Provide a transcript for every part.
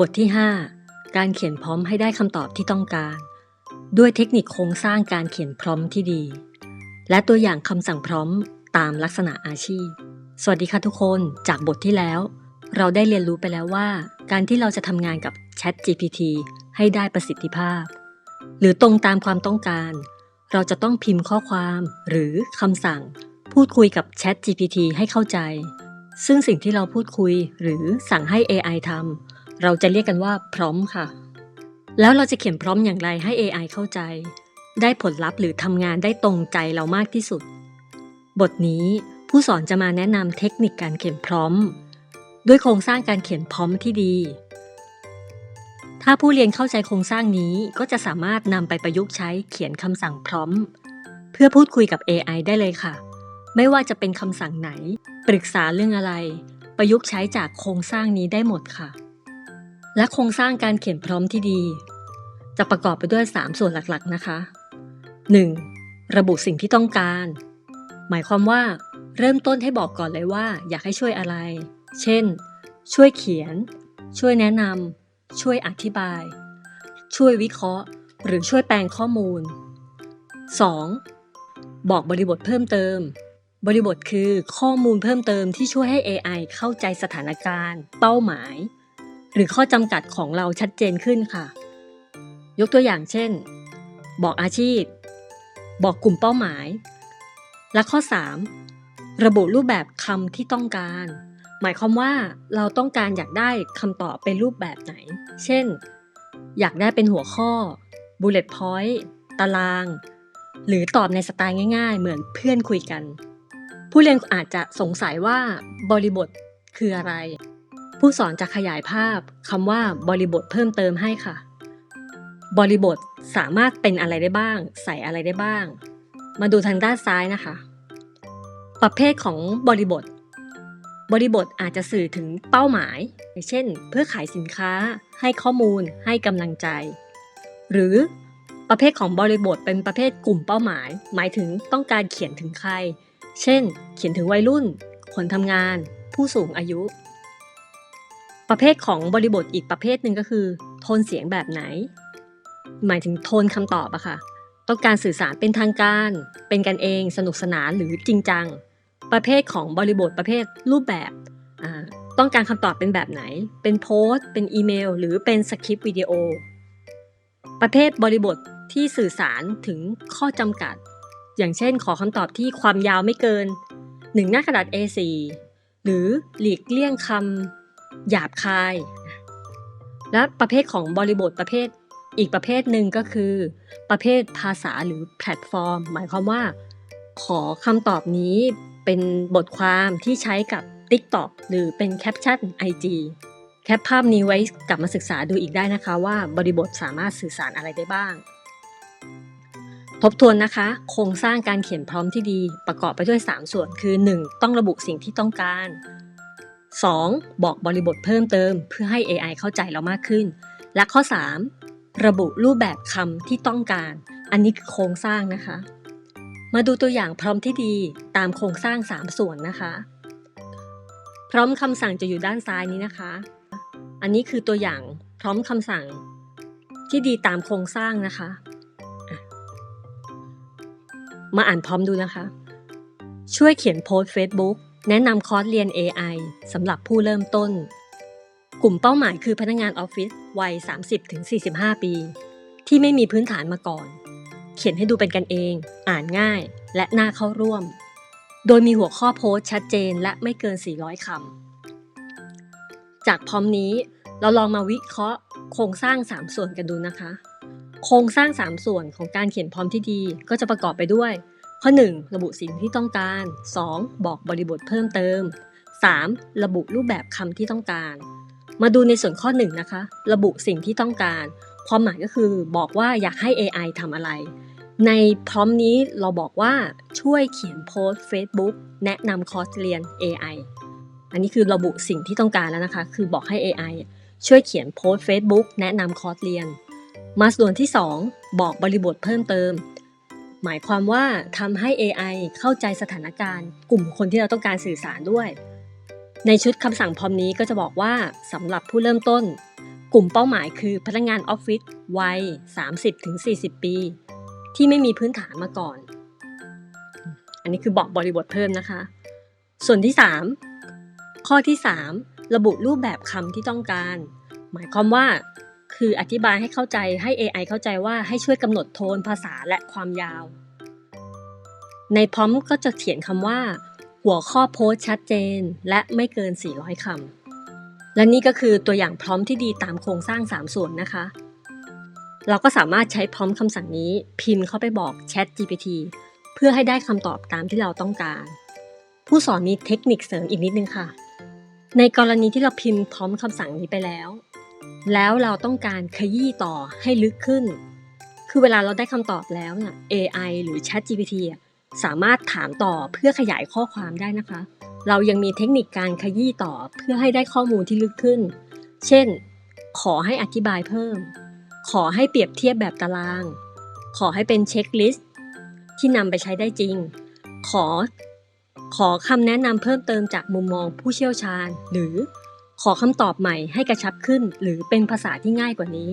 บทที่ 5 การเขียนพร้อมให้ได้คำตอบที่ต้องการ ด้วยเทคนิคโครงสร้างการเขียนพร้อมที่ดี และตัวอย่างคำสั่งพร้อมตามลักษณะอาชีพ สวัสดีค่ะทุกคนจากบทที่แล้ว เราได้เรียนรู้ไปแล้วว่า การที่เราจะทำงานกับ Chat GPT ให้ได้ประสิทธิภาพ หรือตรงตามความต้องการ เราจะต้องพิมพ์ข้อความหรือคำสั่ง พูดคุยกับ Chat GPT ให้เข้าใจ ซึ่งสิ่งที่เราพูดคุยหรือสั่งให้ AI ทำ เราจะเรียกกันว่าพร้อมค่ะ แล้วเราจะเขียนพร้อมอย่างไรให้ AI เข้าใจ ได้ผลลัพธ์หรือทำงานได้ตรงใจเรามากที่สุด บทนี้ผู้สอนจะมาแนะนำเทคนิคการเขียนพร้อม ด้วยโครงสร้างการเขียนพร้อมที่ดี ถ้าผู้เรียนเข้าใจโครงสร้างนี้ก็จะสามารถนำไปประยุกต์ใช้เขียนคำสั่งพร้อม เพื่อพูดคุยกับ AI ได้เลยค่ะ ไม่ว่าจะเป็นคำสั่งไหน ปรึกษาเรื่องอะไร ประยุกต์ใช้จากโครงสร้างนี้ได้หมดค่ะ และโครงสร้างการเขียนพร้อมที่ดี จะประกอบไปด้วย 3 ส่วนหลักๆนะคะ 1. ระบุสิ่งที่ต้องการ หมายความว่า เริ่มต้นให้บอกก่อนเลยว่า อยากให้ช่วยอะไร เช่น ช่วยเขียน ช่วยแนะนำช่วยอธิบาย ช่วยวิเคราะห์ หรือช่วยแปลงข้อมูล 2. บอกบริบทเพิ่มเติม บริบทคือข้อมูลเพิ่มเติมที่ช่วยให้ AI เข้าใจสถานการณ์ เป้าหมาย หรือข้อจำกัดของเราชัดเจนขึ้นค่ะ ยกตัวอย่างเช่น บอกอาชีพ บอกกลุ่มเป้าหมาย และข้อ 3 ระบุรูปแบบคำที่ต้องการ หมายความว่าเราต้องการอยากได้คำตอบเป็นรูปแบบไหน เช่น อยากได้เป็นหัวข้อ bullet point ตาราง หรือตอบในสไตล์ง่าย ๆ เหมือนเพื่อนคุยกัน ผู้เรียนอาจจะสงสัยว่าบริบทคืออะไร ผู้สอนจะขยายภาพคำว่าบริบทเพิ่มเติมให้ค่ะ บริบทสามารถเป็นอะไรได้บ้าง ใส่อะไรได้บ้าง มาดูทางด้านซ้ายนะคะ ประเภทของบริบท บริบทอาจจะสื่อถึงเป้าหมาย เช่น เพื่อขายสินค้า ให้ข้อมูล ให้กำลังใจ หรือประเภทของบริบทเป็นประเภทกลุ่มเป้าหมาย หมายถึงต้องการเขียนถึงใคร เช่น เขียนถึงวัยรุ่น คนทำงาน ผู้สูงอายุ ประเภทของบริบทอีกประเภทหนึ่งก็คือ โทนเสียงแบบไหน หมายถึงโทนคำตอบอะค่ะ ต้องการสื่อสารเป็นทางการ เป็นกันเอง สนุกสนานหรือจริงจัง ประเภทของบริบทประเภทรูปแบบ ต้องการคำตอบเป็นแบบไหน เป็นโพสต์ เป็นอีเมล หรือเป็นสคริปต์วิดีโอ ประเภทบริบทที่สื่อสารถึงข้อจำกัด อย่างเช่น ขอคำตอบที่ความยาวไม่เกิน 1 หน้ากระดาษ A4 หรือหลีกเลี่ยงคำ หยาบคาย และประเภทของบริบทประเภทอีกประเภทหนึ่งก็คือ ประเภทภาษาหรือแพลตฟอร์ม หมายความว่า ขอคำตอบนี้เป็นบทความที่ใช้กับ TikTok หรือเป็นแคปชั่น IG แคปภาพนี้ไว้กลับมาศึกษาดูอีกได้นะคะว่าบริบทสามารถสื่อสารอะไรได้บ้าง ทบทวนนะคะ โครงสร้างการเขียนพร้อมที่ดีประกอบไปด้วย 3 ส่วนคือ 1. ต้องระบุสิ่งที่ต้องการ 2. บอกบริบทเพิ่มเติม เพื่อให้ AI เข้าใจเรามากขึ้น และข้อ 3. ระบุรูปแบบคำที่ต้องการ อันนี้คือโครงสร้างนะคะ มาดูตัวอย่างพร้อมที่ดีตามโครงสร้าง 3 ส่วนนะคะ พร้อมคำสั่งจะอยู่ด้านซ้ายนี้นะคะ อันนี้คือตัวอย่างพร้อมคำสั่งที่ดีตามโครงสร้างนะคะ มาอ่านพร้อมดูนะคะ ช่วยเขียนโพสต์ Facebook แนะนำคอร์สเรียน AI สำหรับผู้เริ่มต้น กลุ่มเป้าหมายคือพนักงานออฟฟิศวัย 30-45 ปี ที่ไม่มีพื้นฐานมาก่อน เขียนให้ดูเป็นกันเอง อ่านง่าย และน่าเข้าร่วม โดยมีหัวข้อโพสต์ชัดเจนและไม่เกิน 400คำ จากพร้อมนี้เราลองมาวิเคราะห์ โครงสร้าง 3 ส่วนกันดูนะคะ โครงสร้าง 3 ส่วนของการเขียนพร้อมที่ดีก็จะประกอบไปด้วย ข้อ 1 ระบุสิ่งที่ต้องการ 2. บอกบริบทเพิ่มเติม 3. ระบุรูปแบบคำที่ต้องการ มาดูในส่วนข้อ 1 นะคะ ระบุสิ่งที่ต้องการ ความหมายก็คือบอกว่าอยากให้ AI ทำอะไร ในพร้อมนี้เราบอกว่าช่วยเขียนโพสต์ Facebook แนะนำคอร์สเรียน AI อันนี้คือระบุสิ่งที่ต้องการแล้วนะคะ คือบอกให้ AI ช่วยเขียนโพสต์ Facebook แนะนำคอร์สเรียน มาส่วนที่ 2 บอกบริบทเพิ่มเติม หมายความว่าทำให้ AI เข้าใจสถานการณ์ กลุ่มคนที่เราต้องการสื่อสารด้วย ในชุดคำสั่งพร้อมนี้ก็จะบอกว่าสำหรับผู้เริ่มต้น กลุ่มเป้าหมายคือพนักงานออฟฟิศวัย 30-40 ปี ที่ไม่มีพื้นฐานมาก่อน อันนี้คือบอกบริบทเพิ่มนะคะ ส่วนที่ 3 ข้อที่ 3 ระบุรูปแบบคำที่ต้องการ หมายความว่า คืออธิบายให้เข้าใจให้ AI เข้าใจว่าให้ช่วยกำหนดโทนภาษาและความยาว ในพร้อมก็จะเขียนคำว่า หัวข้อโพสชัดเจน และไม่เกิน 400คำและนี่ก็คือตัวอย่างพร้อมที่ดีตามโครงสร้าง 3 ส่วนนะคะ เราก็สามารถใช้พร้อมคำสั่งนี้ พิมพ์เข้าไปบอก Chat GPT เพื่อให้ได้คำตอบตามที่เราต้องการ ผู้สอนมีเทคนิคเสริมอีกนิดนึงค่ะ ในกรณีที่เราพิมพ์พร้อมคำสั่งนี้ไปแล้ว แล้วเราต้องการขยี้ต่อให้ลึกขึ้น คือเวลาเราได้คำตอบแล้วเนี่ย AI หรือ Chat GPT สามารถถามต่อเพื่อขยายข้อความได้นะคะ เรายังมีเทคนิคการขยี้ต่อเพื่อให้ได้ข้อมูลที่ลึกขึ้น เช่น ขอให้อธิบายเพิ่ม ขอให้เปรียบเทียบแบบตาราง ขอให้เป็นเช็คลิสต์ที่นำไปใช้ได้จริง ขอ ขอคำแนะนำเพิ่มเติมจากมุมมองผู้เชี่ยวชาญ หรือ ขอคำตอบใหม่ให้กระชับขึ้น หรือเป็นภาษาที่ง่ายกว่านี้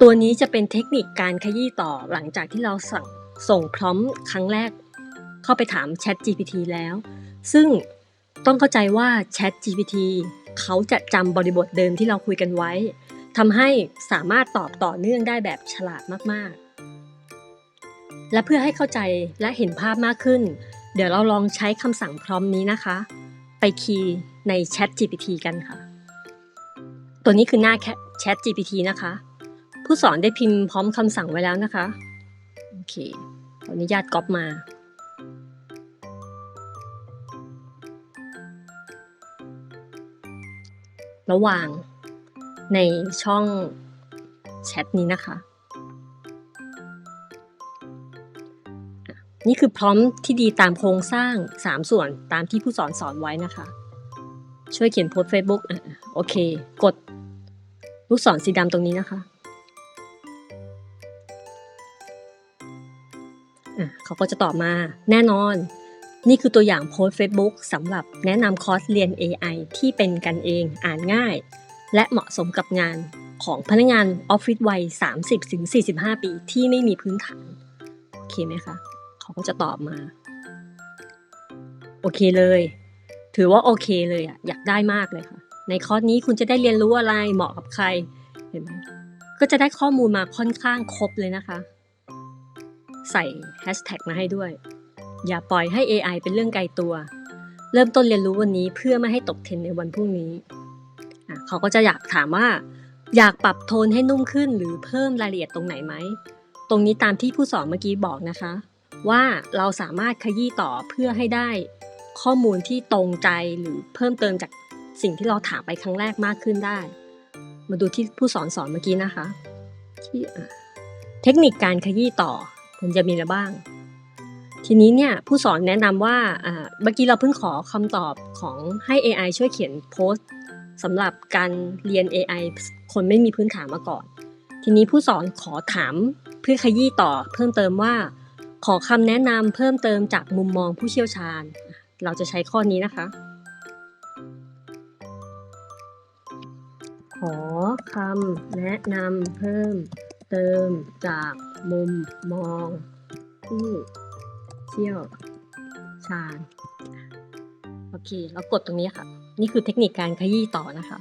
ตัวนี้จะเป็นเทคนิคการขยี้ต่อหลังจากที่เราสั่งส่งพร้อมครั้งแรก เข้าไปถาม Chat GPT แล้ว ซึ่งต้องเข้าใจว่า Chat GPT เขาจะจำบริบทเดิมที่เราคุยกันไว้ทำให้สามารถตอบต่อเนื่องได้แบบฉลาดมากๆ และเพื่อให้เข้าใจและเห็นภาพมากขึ้น เดี๋ยวเราลองใช้คำสั่งพร้อมนี้นะคะ ไปคีย์ ใน Chat GPT กันค่ะ ตัวนี้คือหน้า Chat GPT นะคะ ผู้สอนได้พิมพ์พร้อมคำสั่งไว้แล้วนะคะ โอเค ขออนุญาตก๊อปมา ระหว่างในช่องแชทนี้นะคะ นี่คือพร้อมที่ดีตามโครงสร้าง 3 ส่วนตามที่ผู้สอนสอนไว้นะคะ ช่วยเขียนโพสต์ Facebook อะโอเค กดลูกศรสีดำตรงนี้นะคะอะเขาก็จะตอบมาแน่นอน นี่คือตัวอย่างโพสต์ Facebook สำหรับแนะนำคอร์สเรียน AI ที่เป็นกันเองอ่านง่าย และเหมาะสมกับงานของพนักงานออฟฟิศวัย 30-45 ปีที่ไม่มีพื้นฐาน โอเคไหมคะ เขาก็จะตอบมา โอเคเลย ถือว่าโอเคเลยอะอยากได้มากเลยค่ะ ในคอร์สนี้คุณจะได้เรียนรู้อะไรเหมาะกับใครเห็นไหมก็จะได้ข้อมูลมาค่อนข้างครบเลยนะคะ ใส่แฮชแท็กมาให้ด้วย อย่าปล่อยให้ AI เป็นเรื่องไกลตัว เริ่มต้นเรียนรู้วันนี้เพื่อไม่ให้ตกเทรนในวันพรุ่งนี้อะเขาก็จะอยากถามว่า อยากปรับโทนให้นุ่มขึ้นหรือเพิ่มรายละเอียดตรงไหนไหม ตรงนี้ตามที่ผู้สอนเมื่อกี้บอกนะคะ ว่าเราสามารถขยี้ต่อเพื่อให้ได้ ข้อมูลที่ตรงใจหรือเพิ่มเติมจากสิ่งที่เราถามไปครั้งแรกมากขึ้นได้ มาดูที่ผู้สอนสอนเมื่อกี้นะคะที่เทคนิคการขยี้ต่อมันจะมีอะไรบ้าง ทีนี้เนี่ยผู้สอนแนะนำว่าอ่าเมื่อกี้เราเพิ่งขอคำตอบของให้ AI ช่วยเขียนโพสต์สำหรับการเรียน AI คนไม่มีพื้นฐานมาก่อน ทีนี้ผู้สอนขอถามเพื่อขยี้ต่อเพิ่มเติมว่า ขอคำแนะนำเพิ่มเติมจากมุมมองผู้เชี่ยวชาญ เราจะใช้ข้อนี้นะคะ ขอคำแนะนำเพิ่มเติมจากมุมมองผู้เชี่ยวชาญโอเคแล้วกดตรงนี้ค่ะ นี่คือเทคนิคการขยี้ต่อนะคะ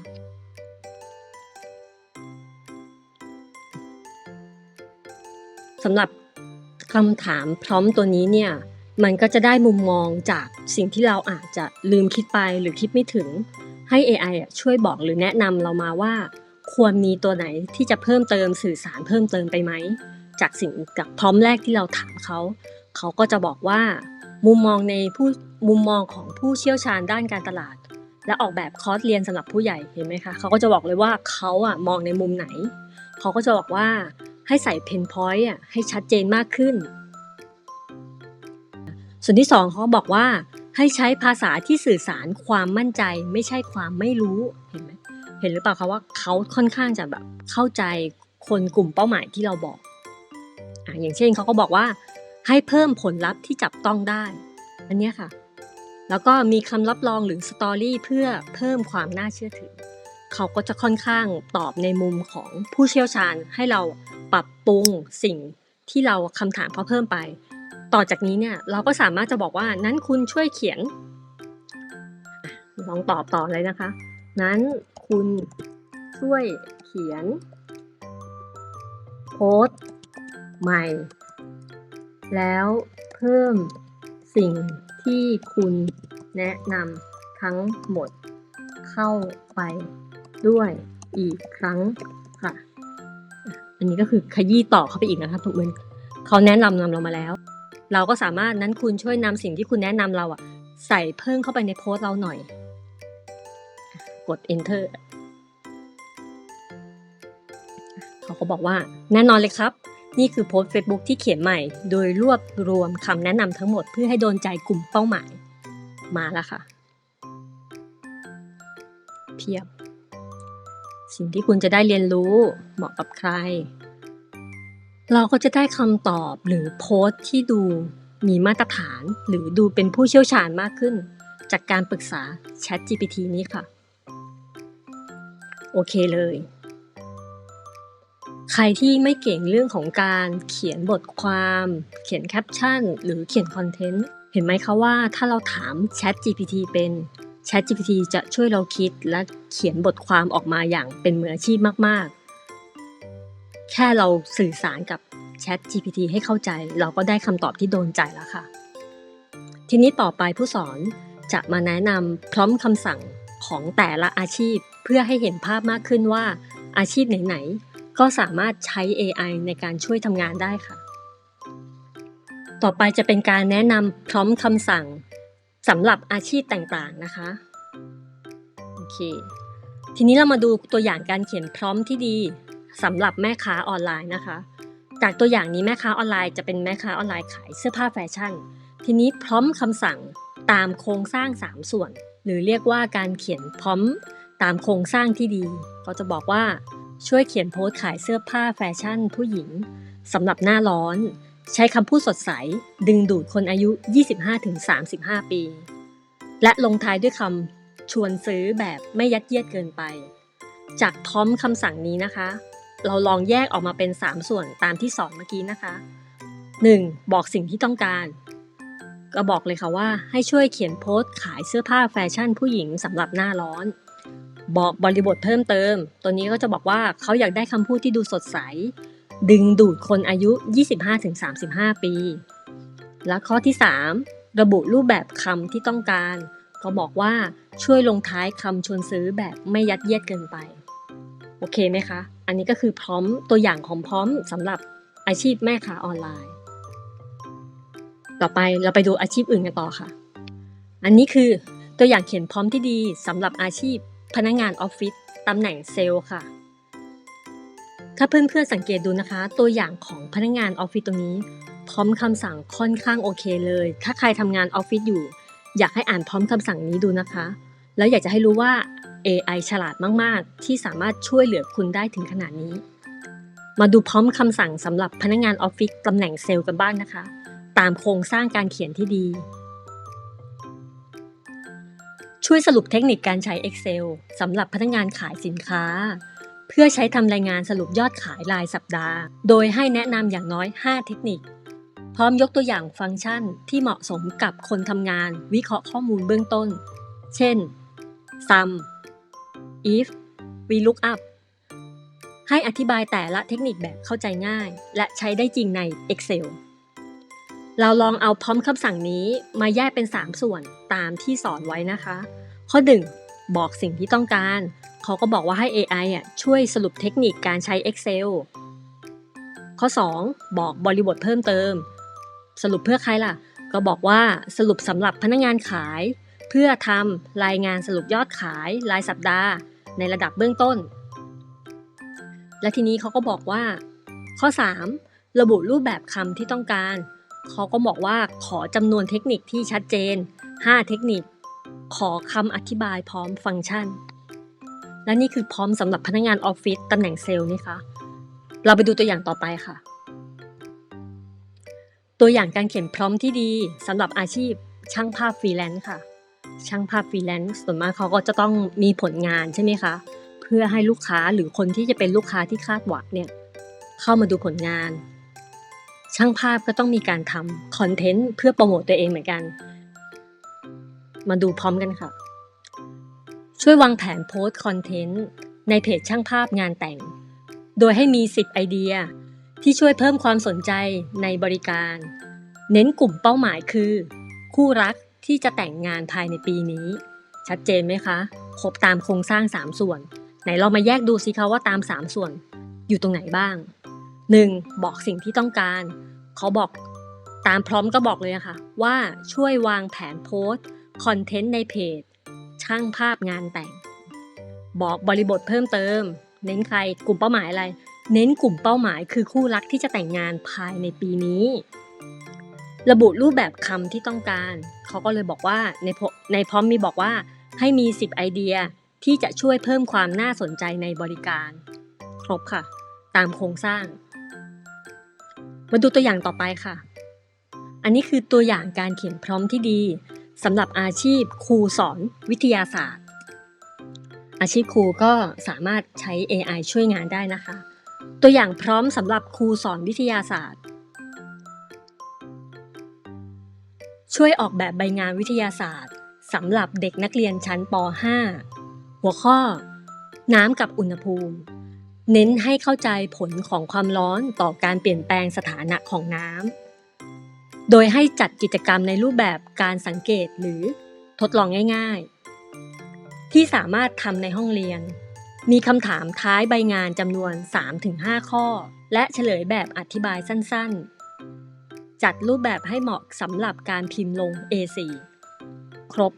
สำหรับคำถามพร้อมตัวนี้เนี่ย มันก็จะได้มุมมองจากสิ่งที่เราอาจจะลืมคิดไปหรือคิดไม่ถึง ให้ AI อะช่วยบอกหรือแนะนำเรามาว่า ควรมีตัวไหนที่จะเพิ่มเติมสื่อสารเพิ่มเติมไปไหม จากสิ่งกับพร้อมแรกที่เราถามเขาเขาก็จะบอกว่า มุมมองในผู้มุมมองของผู้เชี่ยวชาญด้านการตลาด และออกแบบคอร์สเรียนสำหรับผู้ใหญ่เห็นไหมคะเขาก็จะบอกเลยว่าเขาอะมองในมุมไหน เขาก็จะบอกว่าให้ใส่เพนพอยต์อะให้ชัดเจนมากขึ้น ส่วนที่สองเขาบอกว่าให้ใช้ภาษาที่สื่อสารความมั่นใจ ไม่ใช่ความไม่รู้เห็นไหมเห็นหรือเปล่าคะว่าเขาค่อนข้างจะแบบเข้าใจคนกลุ่มเป้าหมายที่เราบอกอะอย่างเช่นเขาก็บอกว่า ให้เพิ่มผลลัพธ์ที่จับต้องได้ อันนี้ค่ะ แล้วก็มีคำรับรองหรือสตอรี่เพื่อเพิ่มความน่าเชื่อถือ เขาก็จะค่อนข้างตอบในมุมของผู้เชี่ยวชาญให้เราปรับปรุงสิ่งที่เราคำถามเขาเพิ่มไป ต่อจากนี้เนี่ยเราก็สามารถจะบอกว่านั้นคุณช่วยเขียน ลองตอบต่อเลยนะคะ นั้นคุณช่วยเขียน โพสต์ใหม่ แล้วเพิ่มสิ่งที่คุณแนะนำทั้งหมดเข้าไปด้วยอีกครั้งค่ะอะอันนี้ก็คือขยี้ต่อเข้าไปอีกนะคะทุกคนเขาแนะนำนำเรามาแล้ว เราก็สามารถนั้นคุณช่วยนำสิ่งที่คุณแนะนำเราอะใส่เพิ่มเข้าไปในโพสต์เราหน่อย กด enter เขาก็บอกว่าแน่นอนเลยครับ นี่คือโพสต์ Facebook ที่เขียนใหม่ โดยรวบรวมคำแนะนำทั้งหมดเพื่อให้โดนใจกลุ่มเป้าหมาย มาแล้วค่ะ เพียบ สิ่งที่คุณจะได้เรียนรู้เหมาะกับใคร เราก็จะได้คำตอบหรือโพสต์ที่ดูมีมาตรฐานหรือดูเป็นผู้เชี่ยวชาญมากขึ้น จากการปรึกษา Chat GPT นี้ค่ะ โอเคเลย ใครที่ไม่เก่งเรื่องของการเขียนบทความ เขียนแคปชั่น หรือเขียนคอนเทนต์ เห็นไหมคะว่าถ้าเราถาม Chat GPT เป็น Chat GPT จะช่วยเราคิดและเขียนบทความออกมาอย่างเป็นมืออาชีพมากๆ แค่เราสื่อสารกับ Chat GPT ให้เข้าใจ เราก็ได้คำตอบที่โดนใจแล้วค่ะ ทีนี้ต่อไปผู้สอนจะมาแนะนำพร้อมคำสั่งของแต่ละอาชีพ เพื่อให้เห็นภาพมากขึ้นว่า อาชีพไหนๆ ก็สามารถใช้ AI ในการช่วยทำงานได้ค่ะ ต่อไปจะเป็นการแนะนำพร้อมคำสั่งสำหรับอาชีพต่างๆนะคะโอเคทีนี้เรามาดูตัวอย่างการเขียนพร้อมที่ดี สำหรับแม่ค้าออนไลน์นะคะ จากตัวอย่างนี้แม่ค้าออนไลน์จะเป็นแม่ค้าออนไลน์ขายเสื้อผ้าแฟชั่น ทีนี้พร้อมคำสั่งตามโครงสร้าง 3 ส่วน หรือเรียกว่าการเขียนพร้อมตามโครงสร้างที่ดีก็จะบอกว่าช่วยเขียนโพสต์ขายเสื้อผ้าแฟชั่น ผู้หญิงสำหรับหน้าร้อน ใช้คำพูดสดใส ดึงดูดคนอายุ 25-35 ปี และลงท้ายด้วยคำชวนซื้อแบบไม่ยัดเยียดเกินไป จากพร้อมคำสั่งนี้นะคะ เราลองแยกออกมาเป็น 3 ส่วนตามที่สอนเมื่อกี้นะคะ 1. บอกสิ่งที่ต้องการ ก็บอกเลยค่ะว่าให้ช่วยเขียนโพสต์ขายเสื้อผ้าแฟชั่นผู้หญิงสำหรับหน้าร้อน บอกบริบทเพิ่มเติม ตัวนี้ก็จะบอกว่าเขาอยากได้คำพูดที่ดูสดใส ดึงดูดคนอายุ 25-35 ปี และข้อที่ 3 ระบุรูปแบบคำที่ต้องการ ก็บอกว่าช่วยลงท้ายคำชวนซื้อแบบไม่ยัดเยียดเกินไป โอเคไหมคะ อันนี้ก็คือพร้อมตัวอย่างของพร้อมสำหรับอาชีพแม่ค้าออนไลน์ ต่อไปเราไปดูอาชีพอื่นกันต่อค่ะ อันนี้คือตัวอย่างเขียนพร้อมที่ดีสำหรับอาชีพพนักงานออฟฟิศตำแหน่งเซลล์ค่ะ ถ้าเพื่อนๆสังเกตดูนะคะ ตัวอย่างของพนักงานออฟฟิศตรงนี้ พร้อมคำสั่งค่อนข้างโอเคเลย ถ้าใครทำงานออฟฟิศอยู่ อยากให้อ่านพร้อมคำสั่งนี้ดูนะคะ แล้วอยากจะให้รู้ว่า AI ฉลาดมาก ๆ ที่สามารถช่วยเหลือคุณได้ถึงขนาดนี้ มาดูพร้อมคำสั่งสำหรับพนักงานออฟฟิศตำแหน่งเซลล์กันบ้างนะคะ ตามโครงสร้างการเขียนที่ดี ช่วยสรุปเทคนิคการใช้ Excel สำหรับพนักงานขายสินค้า เพื่อใช้ทำรายงานสรุปยอดขายรายสัปดาห์ โดยให้แนะนำอย่างน้อย 5 เทคนิค พร้อมยกตัวอย่างฟังก์ชันที่เหมาะสมกับคนทำงาน วิเคราะห์ข้อมูลเบื้องต้น เช่น sum if VLOOKUP ให้อธิบายแต่ละเทคนิคแบบเข้าใจง่าย และใช้ได้จริงใน Excel เราลองเอาพร้อมคำสั่งนี้มาแยกเป็น 3 ส่วนตามที่สอนไว้นะคะ ข้อ 1 บอกสิ่งที่ต้องการ เขาก็บอกว่าให้ AI อะช่วยสรุปเทคนิคการใช้ Excel ข้อ 2 บอกบริบทเพิ่มเติม สรุปเพื่อใครล่ะ ก็บอกว่าสรุปสำหรับพนักงานขาย เพื่อทำรายงานสรุปยอดขายรายสัปดาห์ ในระดับเบื้องต้น และทีนี้เขาก็บอกว่า ข้อ 3 ระบุรูปแบบคำที่ต้องการ เขาก็บอกว่าขอจำนวนเทคนิคที่ชัดเจน 5 เทคนิค ขอคำอธิบายพร้อมฟังก์ชัน และนี่คือพร้อมสำหรับพนักงานออฟฟิศตำแหน่งเซลล์นี่คะ เราไปดูตัวอย่างต่อไปค่ะ ตัวอย่างการเขียนพร้อมที่ดีสำหรับอาชีพช่างภาพฟรีแลนซ์ค่ะ ช่างภาพฟรีแลนซ์ส่วนมากเขาก็จะต้องมีผลงานใช่ไหมคะ เพื่อให้ลูกค้าหรือคนที่จะเป็นลูกค้าที่คาดหวังเนี่ยเข้ามาดูผลงาน ช่างภาพก็ต้องมีการทำคอนเทนต์เพื่อโปรโมตตัวเองเหมือนกัน มาดูพร้อมกันค่ะ ช่วยวางแผนโพสต์คอนเทนต์ในเพจช่างภาพงานแต่ง โดยให้มี 10 ไอเดียที่ช่วยเพิ่มความสนใจในบริการ เน้นกลุ่มเป้าหมายคือ คู่รัก ที่จะแต่งงานภายในปีนี้ ชัดเจนไหมคะ ครบตามโครงสร้าง 3 ส่วน ไหนเรามาแยกดูสิคะว่าตาม 3 ส่วนอยู่ตรงไหนบ้าง 1. บอกสิ่งที่ต้องการ เขาบอกตามพร้อมก็บอกเลยอะคะว่าช่วยวางแผนโพสต์คอนเทนต์ในเพจ ช่างภาพงานแต่ง บอกบริบทเพิ่มเติม เน้นใครกลุ่มเป้าหมายอะไร เน้นกลุ่มเป้าหมายคือคู่รักที่จะแต่งงานภายในปีนี้ ระบุรูปแบบคำที่ต้องการ เขาก็เลยบอกว่าในพในพร้อมมีบอกว่าให้มี 10 ไอเดียที่จะช่วยเพิ่มความน่าสนใจในบริการ ครบค่ะ ตามโครงสร้าง มาดูตัวอย่างต่อไปค่ะ อันนี้คือตัวอย่างการเขียนพร้อมที่ดีสำหรับอาชีพครูสอนวิทยาศาสตร์ อาชีพครูก็สามารถใช้ AI ช่วยงานได้นะคะ ตัวอย่างพร้อมสำหรับครูสอนวิทยาศาสตร์ ช่วยออกแบบใบงานวิทยาศาสตร์สำหรับเด็กนักเรียนชั้นป .5 หัวข้อ น้ำกับอุณหภูมิ เน้นให้เข้าใจผลของความร้อนต่อการเปลี่ยนแปลงสถานะของน้ำ โดยให้จัดกิจกรรมในรูปแบบการสังเกตหรือทดลองง่าย ๆ ที่สามารถทำในห้องเรียน มีคำถามท้ายใบงานจำนวน 3-5 ข้อ และเฉลยแบบอธิบายสั้น ๆ จัดรูปแบบให้เหมาะสำหรับการพิมพ์ลง A4 ครบ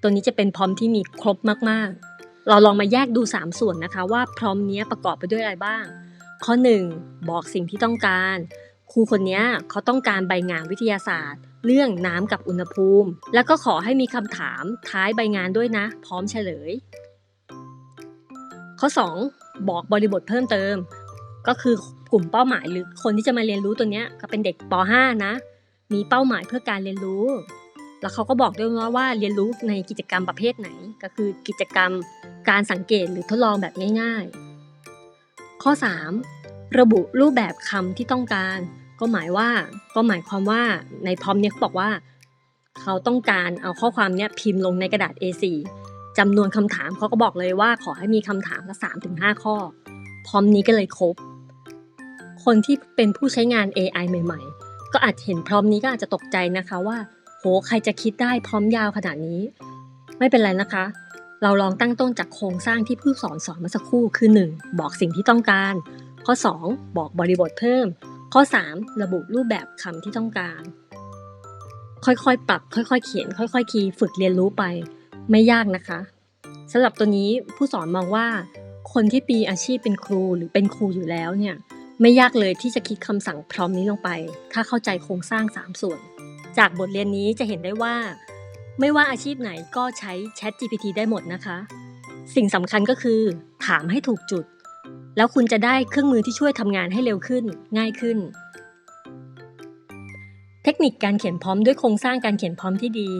ตัวนี้จะเป็นพร้อมที่มีครบมากๆ เราลองมาแยกดู 3 ส่วนนะคะ ว่าพร้อมนี้ประกอบไปด้วยอะไรบ้าง ข้อ 1 บอกสิ่งที่ต้องการ ครูคนนี้เขาต้องการใบงานวิทยาศาสตร์ เรื่องน้ำกับอุณหภูมิ แล้วก็ขอให้มีคำถามท้ายใบงานด้วยนะ พร้อมเฉลย ข้อ 2 บอกบริบทเพิ่มเติม ก็คือกลุ่มเป้าหมายหรือคนที่จะมาเรียนรู้ตัวเนี้ยก็เป็นเด็กป .5 นะ มีเป้าหมายเพื่อการเรียนรู้ แล้วเขาก็บอกด้วยว่าว่าเรียนรู้ในกิจกรรมประเภทไหน ก็คือกิจกรรมการสังเกตหรือทดลองแบบง่ายๆ ข้อ 3 ระบุรูปแบบคำที่ต้องการ ก็หมายว่าก็หมายความว่าในพร้อมเนี้ยเขาบอกว่า เขาต้องการเอาข้อความเนี้ยพิมพ์ลงในกระดาษ A4 จำนวนคำถามเขาก็บอกเลยว่าขอให้มีคำถามละสามถึงห้าข้อ พร้อมนี้ก็เลยครบ คนที่เป็นผู้ใช้งาน AI ใหม่ ๆ ก็อาจเห็นพร้อมนี้ก็อาจจะตกใจนะคะว่า โหใครจะคิดได้พร้อมยาวขนาดนี้ ไม่เป็นไรนะคะ เราลองตั้งต้นจากโครงสร้างที่ผู้สอนสอนเมื่อสักครู่คือ 1. บอกสิ่งที่ต้องการ ข้อ 2 บอกบริบทเพิ่ม ข้อ 3 ระบุรูปแบบคำที่ต้องการ ค่อยๆ ปรับ ค่อยๆ เขียน ค่อยๆ คีย์ฝึกเรียนรู้ไป ไม่ยากนะคะสำหรับตัวนี้ผู้สอนมองว่า คนที่ปีอาชีพเป็นครูหรือเป็นครูอยู่แล้วเนี่ย ไม่ยากเลยที่จะคิดคำสั่งพร้อมนี้ลงไป ถ้าเข้าใจโครงสร้าง 3 ส่วน จากบทเรียนนี้จะเห็นได้ว่า ไม่ว่าอาชีพไหนก็ใช้ Chat GPT ได้หมดนะคะ สิ่งสำคัญก็คือ ถามให้ถูกจุด แล้วคุณจะได้เครื่องมือที่ช่วยทำงานให้เร็วขึ้น ง่ายขึ้น เทคนิคการเขียนพร้อมด้วยโครงสร้างการเขียนพร้อมที่ดี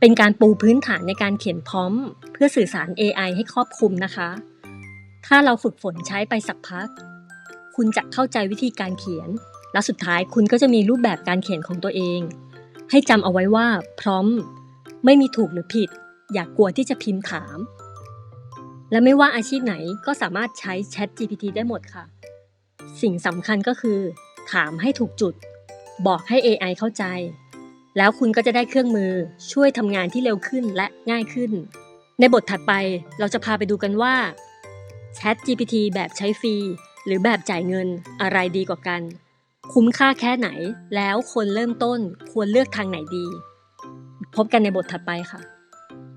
เป็นการปูพื้นฐานในการเขียนพร้อม เพื่อสื่อสาร AI ให้ครอบคลุมนะคะ ถ้าเราฝึกฝนใช้ไปสักพัก คุณจะเข้าใจวิธีการเขียน และสุดท้ายคุณก็จะมีรูปแบบการเขียนของตัวเอง ให้จำเอาไว้ว่าพร้อมไม่มีถูกหรือผิด อย่ากกลัวที่จะพิมพ์ถาม และไม่ว่าอาชีพไหนก็สามารถใช้ Chat GPT ได้หมดค่ะ สิ่งสำคัญก็คือ ถามให้ถูกจุด บอกให้ AI เข้าใจ แล้วคุณก็จะได้เครื่องมือช่วยทำงานที่เร็วขึ้นและง่ายขึ้น ในบทถัดไปเราจะพาไปดูกันว่า Chat GPT แบบใช้ฟรี หรือแบบจ่ายเงินอะไรดีกว่ากัน คุ้มค่าแค่ไหน แล้วคนเริ่มต้นควรเลือกทางไหนดี พบกันในบทถัดไปค่ะ